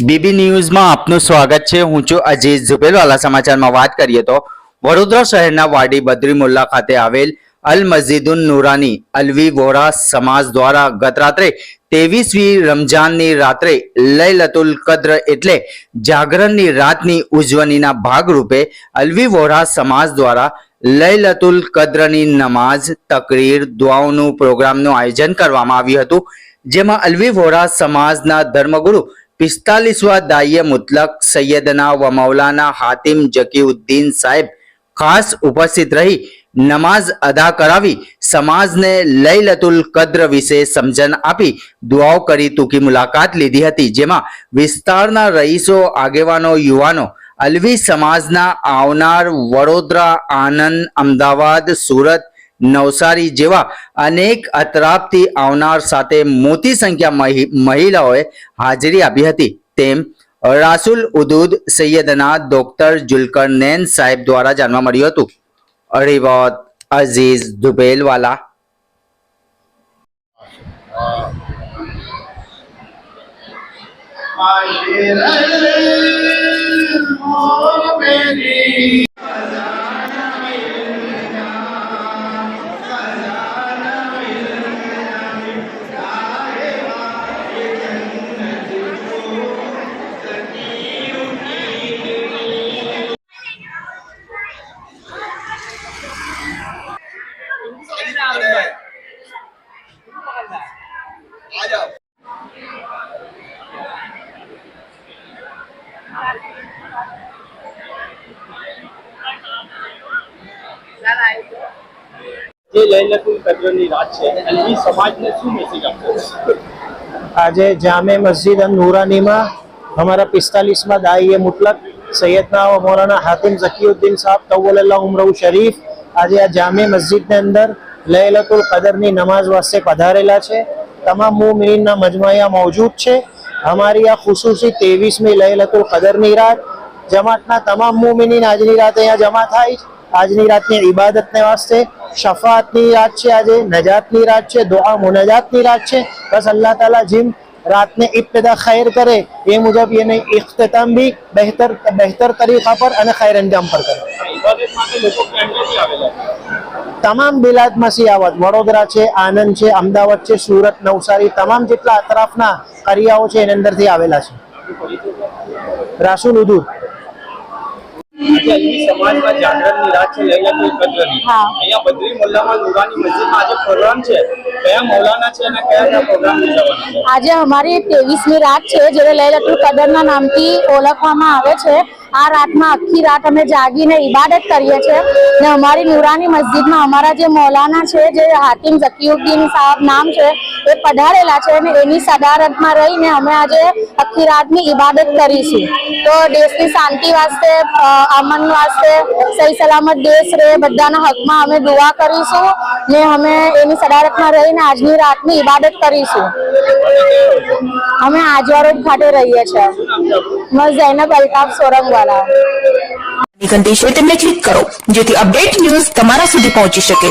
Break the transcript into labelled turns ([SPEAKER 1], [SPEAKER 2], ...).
[SPEAKER 1] BB ન્યૂઝમાં આપનું સ્વાગત છે. હું છું અજીત ઝુબેરવાલા સમાચારમાં વાત કરીએ તો વડોદરા શહેરના વાડી બદ્રી મુલ્લા ખાતે આવેલ અલ મસ્જિદુન નુરાની અલવી વોરા સમાજ દ્વારા ગત રાત્રે તેવીસમી રમજાનની રાત્રે લૈલતુલ કદ્ર એટલે જાગરણની રાતની ઉજવણીના ભાગરૂપે અલવી વોરા સમાજ દ્વારા લૈલતુલ કદ્રની નમાઝ, તકરીર, દુઆઓનું પ્રોગ્રામનું આયોજન કરવામાં આવ્યું હતું. જેમાં અલવી વોરા સમાજના ધર્મગુરુ પિસ્તાલીસવા દાઈએ મુતલક સૈયદના વ મૌલાના હાતિમ જકીઉદ્દીન સાહેબ ખાસ ઉપસ્થિત રહી નમાઝ અદા કરાવી સમાજને લૈલતુલ કદ્ર વિશે સમજણ આપી દુઆઓ કરી ટૂંકી મુલાકાત લીધી હતી, જેમાં વિસ્તારના રહીશો, આગેવાનો, યુવાનો, અલવી સમાજના આવનાર વડોદરા આનંદ અમદાવાદ, સુરત નવસારી જેવા અનેક અતરાપથી આવનાર સાથે મોટી સંખ્યા મહિ- મહિલાઓએ હાજરી આપી હતી. તેમ રાસુલ ઉદૂદ સૈયદના ડોક્ટર જુલકરનૈન સાહેબ દ્વારા જાણવા મળ્યું હતું. અરીવત અઝીઝ દુબેલવાલા जाओ
[SPEAKER 2] જે લહેલકુલ કદરની રાત છે અલવી સમાજને શું મેસેજ આપશો
[SPEAKER 3] આજે જામે મસ્જિદ અન નૂરાનીમાં અમારા પિસ્તાલીસમાં દાઈએ મુતલક સૈયદના મૌલાના હાતિમ ઝકીઉદ્દીન સાહેબ તવલ્લા ઉમરઉ શરીફ આજે આ જામે મસ્જિદની અંદર લહેલકુલ કદરની નમાઝ વાસ્તે પધારેલા છે તમામ મુમિનના મજમાયા મોજૂદ છે. અમારી આ ખુશૂસી ત્રેવીસમી લૈલતુલ કદરની રાત, જમાતના તમામ મુમિનીન આજની રાત અહીંયા જમા થાય. આજની રાતની ઇબાદતને વાસ્તે શફાતની રાત છે આજે, નજાતની રાત છે, દુઆ મુનજાતની રાત છે. બસ અલ્લાહ તાલા જીમ રાતને ઇબ્તદા ખૈર કરે, એ મુજબ એને ઇખ્તતામ બી બહેતર બહેતર તરીકા પર અને ખૈર અંજામ પર કરે. તમામ બિલાદમાંથી આવત વડોદરા છે આનંદ છે અમદાવાદ છે સુરત નવસારી તમામ જેટલા અતરાફના કરિયાઓ છે એની અંદરથી આવેલા છે. રાસુલ ઉદુર
[SPEAKER 2] આજે
[SPEAKER 4] અમારી ત્રેવીસમી રાત છે જેને લૈલતુલ કદરના નામથી ઓળખવામાં આવે છે. આ રાતમાં આખી રાત અમે જાગીને ઇબાદત કરીએ છીએ ને અમારી નુરાની મસ્જિદમાં અમારા જે મૌલાના છે, જે હાતિમ ઝકીઉદ્દીન સાહેબ નામ છે, એ પધારેલા છે અને એની સદારતમાં રહીને અમે આજે આખી રાતની ઇબાદત કરીશું તો દેશની શાંતિ વાસ્તે અમન વાસ્તે, સહી સલામત દેશ રહે, બધાના હકમાં અમે દુઆ કરીશું ને અમે એની સદારતમાં રહીને આજની રાતની ઇબાદત કરીશું. અમે આજવા રોડ ખાતે રહીએ છીએ. મેં ઝૈનબ અલ્તાફ સોરંગવાલા
[SPEAKER 5] ઘંટી છે તેમને ક્લિક કરો જેથી અપડેટ ન્યૂઝ તમારા સુધી પહોંચી શકે